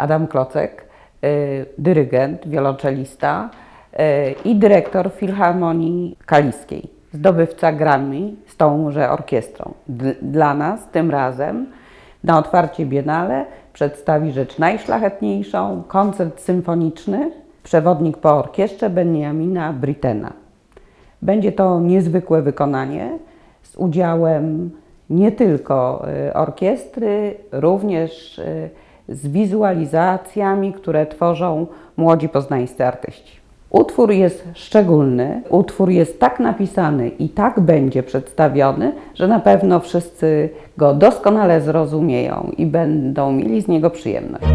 Adam Klocek, y, dyrygent, wiolonczelista y, i dyrektor Filharmonii Kaliskiej, zdobywca Grammy z tąże orkiestrą. Dla nas tym razem na otwarcie Biennale przedstawi rzecz najszlachetniejszą, koncert symfoniczny, przewodnik po orkiestrze Benjamina Brittena. Będzie to niezwykłe wykonanie z udziałem nie tylko y, orkiestry, również z wizualizacjami, które tworzą młodzi poznańscy artyści. Utwór jest szczególny, utwór jest tak napisany i tak będzie przedstawiony, że na pewno wszyscy go doskonale zrozumieją i będą mieli z niego przyjemność.